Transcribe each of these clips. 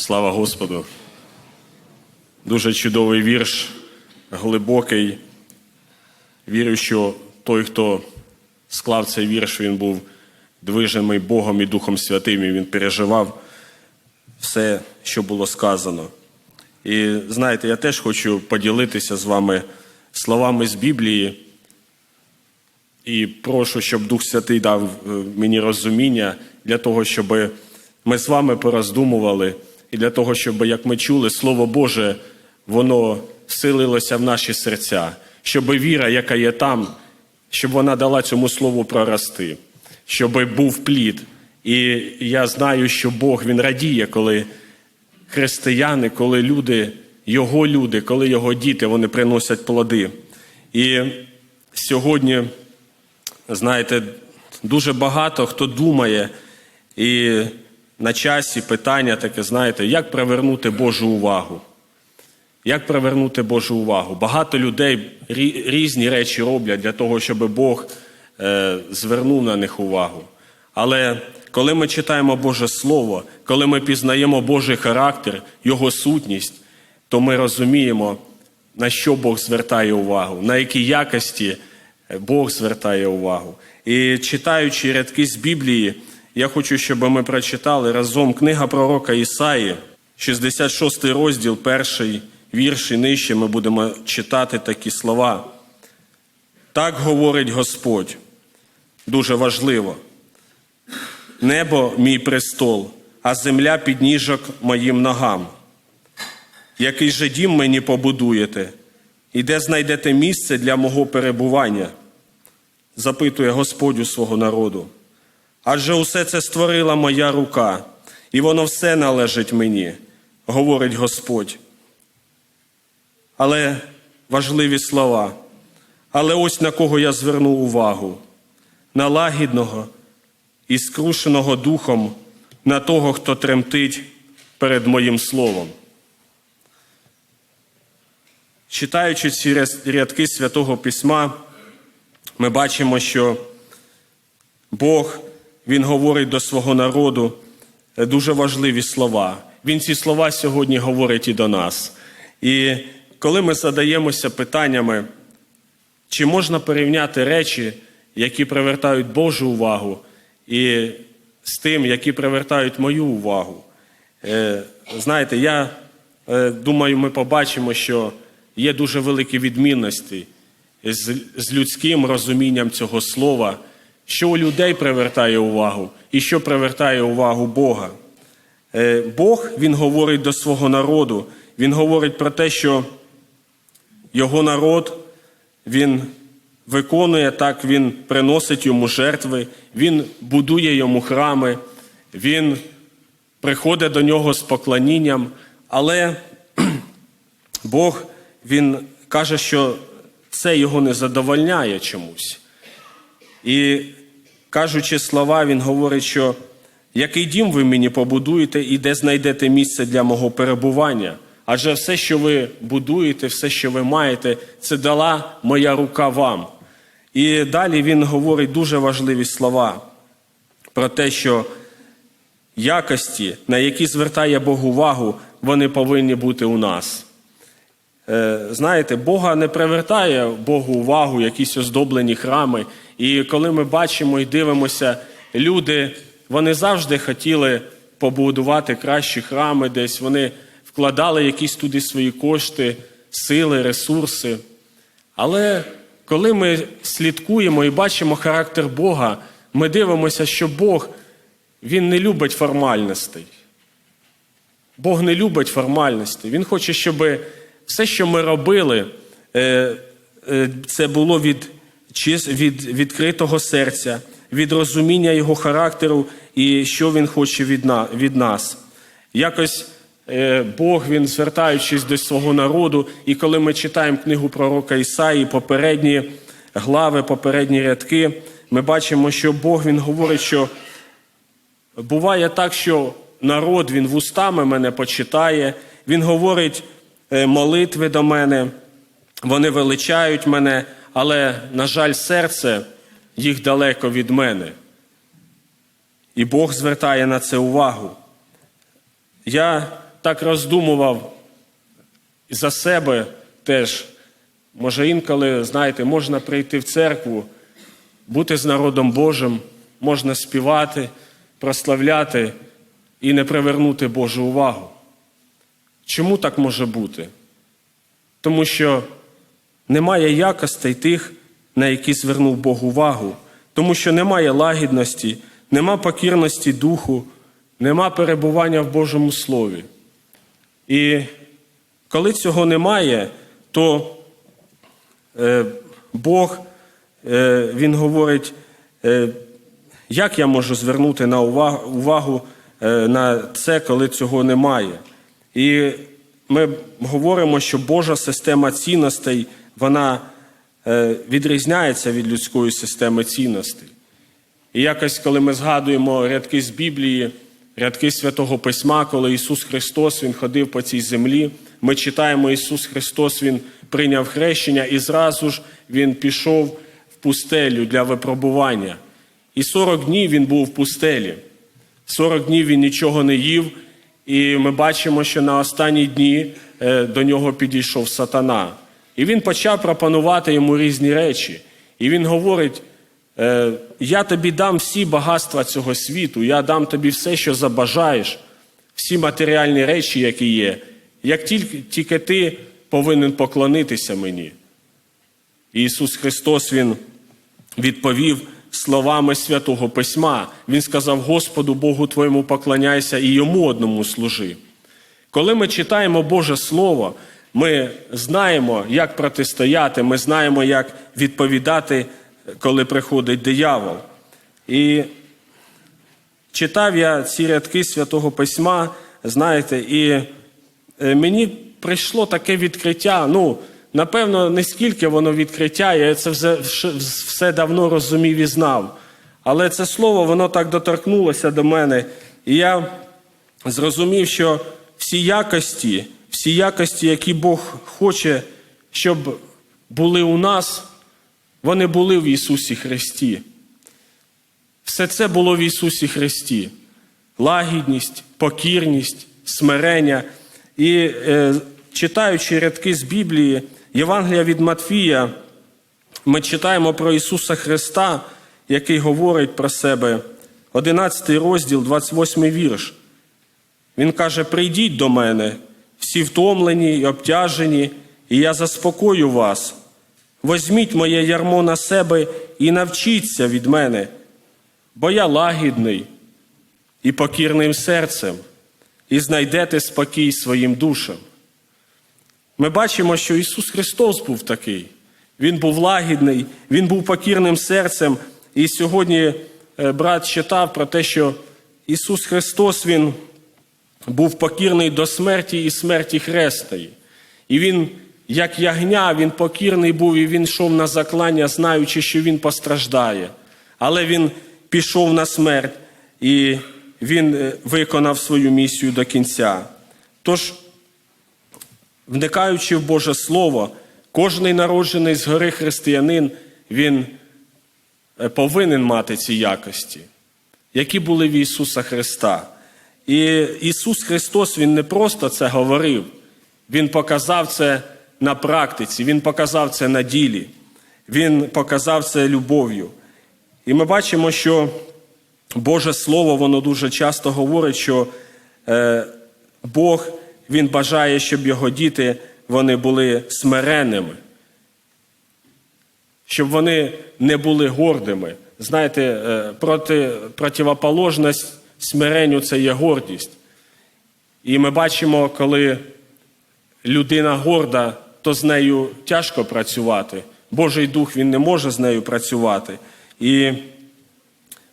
Слава Господу. Дуже чудовий вірш, глибокий. Вірю, що той, хто склав цей вірш, він був движений Богом і Духом Святим, і він переживав все, що було сказано. І знаєте, я теж хочу поділитися з вами словами з Біблії. І прошу, щоб Дух Святий дав е, мені розуміння для того, щоб ми з вами пороздумували, і для того, щоб, як ми чули, Слово Боже, воно всилилося в наші серця, щоб віра, яка є там, щоб вона дала цьому слову прорости, щоб був плід. І я знаю, що Бог він радіє, коли християни, коли люди, його люди, коли його діти, вони приносять плоди. І сьогодні знаєте, дуже багато хто думає, і на часі питання таке, знаєте, як привернути Божу увагу. Як привернути Божу увагу? Багато людей різні речі роблять для того, щоб Бог е, звернув на них увагу. Але коли ми читаємо Боже Слово, коли ми пізнаємо Божий характер, Його сутність, то ми розуміємо, на що Бог звертає увагу, на які якості Бог звертає увагу. І читаючи рядки з Біблії, я хочу, щоб ми прочитали разом книга пророка Ісаї, 66 розділ, перший вірш і нижче ми будемо читати такі слова. Так говорить Господь. Дуже важливо. Небо мій престол, а земля підніжок моїм ногам. Який же дім мені побудуєте, і де знайдете місце для мого перебування? запитує Господь у свого народу. Адже усе це створила моя рука, і воно все належить мені, говорить Господь. Але важливі слова. Але ось на кого я зверну увагу: на лагідного і скрушеного духом, на того, хто тремтить перед моїм словом. Читаючи ці рядки Святого Письма, ми бачимо, що Бог Він говорить до свого народу дуже важливі слова. Він ці слова сьогодні говорить і до нас. І коли ми задаємося питаннями, чи можна порівняти речі, які привертають Божу увагу, і з тим, які привертають мою увагу? Е, Знаєте, я е, думаю, ми побачимо, що є дуже великі відмінності з людським розумінням цього слова, що у людей привертає увагу і що привертає увагу Бога. Е, Бог Він говорить до свого народу, Він говорить про те, що його народ він виконує так, він приносить йому жертви, він будує йому храми, він приходить до нього з поклонінням, але Бог він каже, що це його не задовольняє чомусь. І кажучи слова, він говорить, що який дім ви мені побудуєте і де знайдете місце для мого перебування? Адже все, що ви будуєте, все, що ви маєте, це дала моя рука вам. І далі він говорить дуже важливі слова про те, що якості, на які звертає Бог увагу, вони повинні бути у нас. Е, Знаєте, Бога не привертає Богу увагу, якісь оздоблені храми. І коли ми бачимо і дивимося, люди вони завжди хотіли побудувати кращі храми десь, вони вкладали якісь туди свої кошти, сили, ресурси. Але коли ми слідкуємо і бачимо характер Бога, ми дивимося, що Бог Він не любить формальностей. Бог не любить формальності. Він хоче, щоб все, що ми робили, е, е, це було від, від відкритого серця, від розуміння його характеру і що він хоче від, нас. Якось е, Бог, він звертаючись до свого народу, і коли ми читаємо книгу пророка Ісаї, попередні глави, попередні рядки, ми бачимо, що Бог він говорить, що Буває так, що народ він вустами мене почитає, він говорить е, молитви до мене, вони величають мене, але, на жаль, серце їх далеко від мене. І Бог звертає на це увагу. Я так роздумував за себе теж. Може, інколи, знаєте, можна прийти в церкву, бути з народом Божим, можна співати, прославляти і не привернути Божу увагу. Чому так може бути? Тому що немає якостей тих, на які звернув Бог увагу, тому що немає лагідності, нема покірності духу, нема перебування в Божому Слові. І коли цього немає, то е, Бог е, Він говорить, е, як я можу звернути на увагу, увагу е, на це, коли цього немає. І ми говоримо, що Божа система цінностей вона е, відрізняється від людської системи цінностей. І якось, коли ми згадуємо рядки з Біблії, рядки Святого Письма, коли Ісус Христос Він ходив по цій землі, ми читаємо Ісус Христос, Він прийняв хрещення і зразу ж Він пішов в пустелю для випробування. І 40 днів Він був в пустелі. 40 днів він нічого не їв, і ми бачимо, що на останні дні е, до нього підійшов сатана. І він почав пропонувати йому різні речі. І він говорить: е, я тобі дам всі багатства цього світу, я дам тобі все, що забажаєш, всі матеріальні речі, які є, як тільки, тільки ти повинен поклонитися мені. І Ісус Христос Він відповів словами Святого Письма. Він сказав: Господу Богу Твоєму поклоняйся і йому одному служи. Коли ми читаємо Боже Слово, ми знаємо, як протистояти, ми знаємо, як відповідати, коли приходить диявол. І читав я ці рядки Святого Письма, знаєте, і е, мені прийшло таке відкриття. Ну, напевно, не скільки воно відкриття, я це все, все давно розумів і знав. Але це слово, воно так доторкнулося до мене. І я зрозумів, що всі якості, всі якості, які Бог хоче, щоб були у нас, вони були в Ісусі Христі. Все це було в Ісусі Христі. Лагідність, покірність, смирення. І е, читаючи рядки з Біблії, Євангелія від Матфія, ми читаємо про Ісуса Христа, який говорить про себе, 11 розділ, 28 вірш. Він каже: Прийдіть до мене, всі втомлені і обтяжені, і я заспокою вас. Возьміть моє ярмо на себе і навчіться від мене, бо я лагідний і покірним серцем, і знайдете спокій своїм душам. Ми бачимо, що Ісус Христос був такий. Він був лагідний, Він був покірним серцем. І сьогодні е, брат читав про те, що Ісус Христос Він був покірний до смерті і смерті хрестої. І Він, як ягня, Він покірний був, і Він йшов на заклання, знаючи, що Він постраждає. Але Він пішов на смерть і Він е, виконав свою місію до кінця. Тож, вникаючи в Боже Слово, кожний народжений згори християнин, він е, повинен мати ці якості, які були в Ісуса Христа. І Ісус Христос Він не просто це говорив, Він показав це на практиці, Він показав це на ділі, Він показав це любов'ю. І ми бачимо, що Боже Слово, воно дуже часто говорить, що е, Бог Він бажає, щоб його діти вони були смиренними, щоб вони не були гордими. Знаєте, е, проти, противоположність смиренню це є гордість. І ми бачимо, коли людина горда, то з нею тяжко працювати. Божий дух він не може з нею працювати. І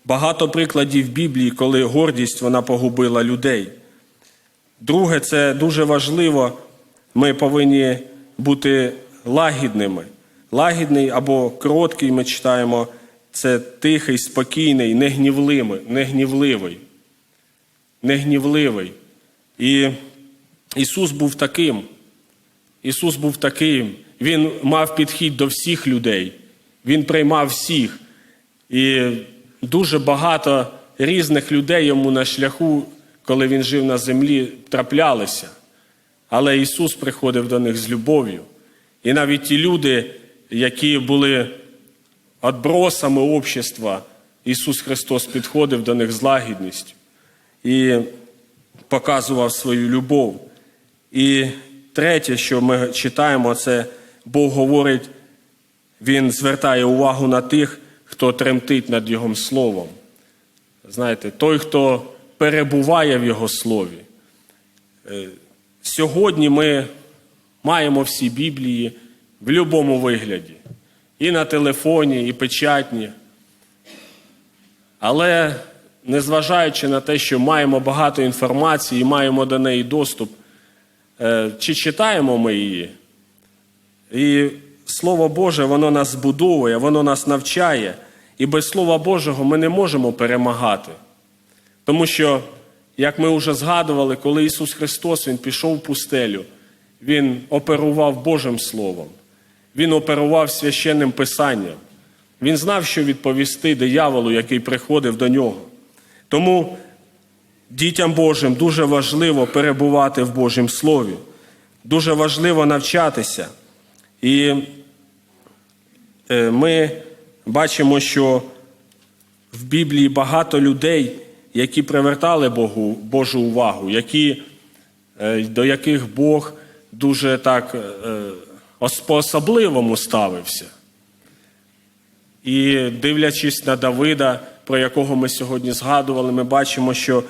багато прикладів Біблії, коли гордість вона погубила людей. Друге, це дуже важливо, ми повинні бути лагідними. Лагідний або кроткий, ми читаємо, це тихий, спокійний, негнівливий. Негнівливий. І Ісус був таким. Ісус був таким. Він мав підхід до всіх людей. Він приймав всіх. І дуже багато різних людей йому на шляху, коли він жив на землі, траплялися. Але Ісус приходив до них з любов'ю. І навіть ті люди, які були отбросами общества, Ісус Христос підходив до них з лагідністю і показував свою любов. І третє, що ми читаємо, це Бог говорить, Він звертає увагу на тих, хто тремтить над Його словом. Знаєте, той, хто перебуває в Його слові. Е, Сьогодні ми маємо всі Біблії в будь-якому вигляді. І на телефоні, і печатні. Але незважаючи на те, що маємо багато інформації маємо до неї доступ, е, чи читаємо ми її? І Слово Боже, воно нас збудовує, воно нас навчає. І без Слова Божого ми не можемо перемагати. Тому що, як ми вже згадували, коли Ісус Христос Він пішов в пустелю, Він оперував Божим Словом, Він оперував священним Писанням. Він знав, що відповісти дияволу, який приходив до нього. Тому дітям Божим дуже важливо перебувати в Божім Слові, дуже важливо навчатися. І е, ми бачимо, що в Біблії багато людей, які привертали Богу, Божу увагу, які, е, до яких Бог дуже так е, по-особливому ставився. І дивлячись на Давида, про якого ми сьогодні згадували, ми бачимо, що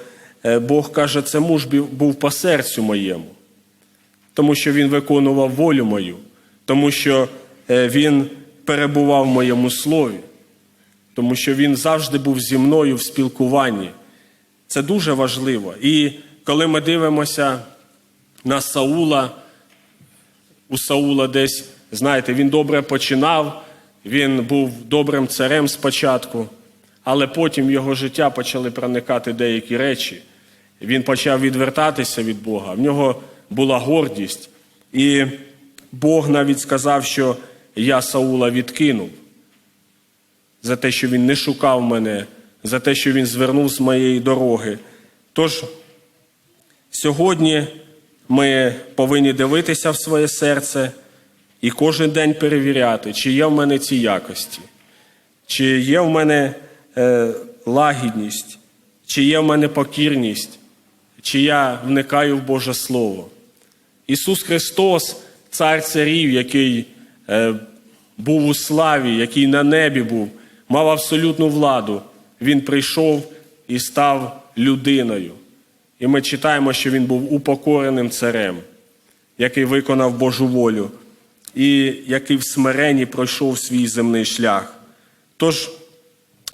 е, Бог каже, це муж був по серцю моєму, тому що він виконував волю мою, тому що е, він перебував в моєму слові, тому що він завжди був зі мною в спілкуванні. Це дуже важливо. І коли ми дивимося на Саула, у Саула десь, знаєте, він добре починав, він був добрим царем спочатку, але потім в його життя почали проникати деякі речі. Він почав відвертатися від Бога, в нього була гордість. І Бог навіть сказав, що я Саула відкинув за те, що він не шукав мене, за те, що він звернув з моєї дороги. Тож сьогодні ми повинні дивитися в своє серце і кожен день перевіряти, чи є в мене ці якості, чи є в мене е, лагідність, чи є в мене покірність, чи я вникаю в Боже Слово. Ісус Христос, Цар царів, який е, був у славі, який на небі був, мав абсолютну владу. Він прийшов і став людиною. І ми читаємо, що він був упокореним царем, який виконав Божу волю, і який в смиренні пройшов свій земний шлях. Тож,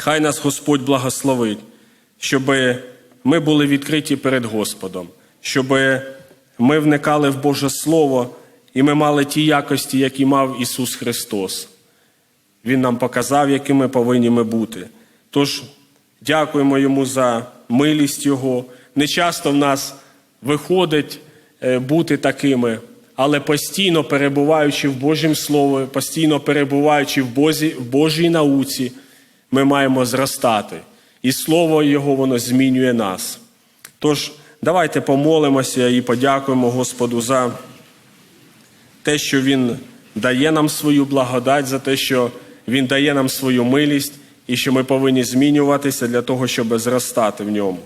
хай нас Господь благословить, щоб ми були відкриті перед Господом, щоб ми вникали в Боже Слово і ми мали ті якості, які мав Ісус Христос. Він нам показав, якими повинні ми бути. Тож дякуємо Йому за милість Його. Не часто в нас виходить е, бути такими, але постійно перебуваючи в Божім Слові, постійно перебуваючи в, Бозі, в Божій науці, ми маємо зростати. І Слово Його воно змінює нас. Тож давайте помолимося і подякуємо Господу за те, що Він дає нам свою благодать, за те, що Він дає нам свою милість, і що ми повинні змінюватися для того, щоб зростати в ньому.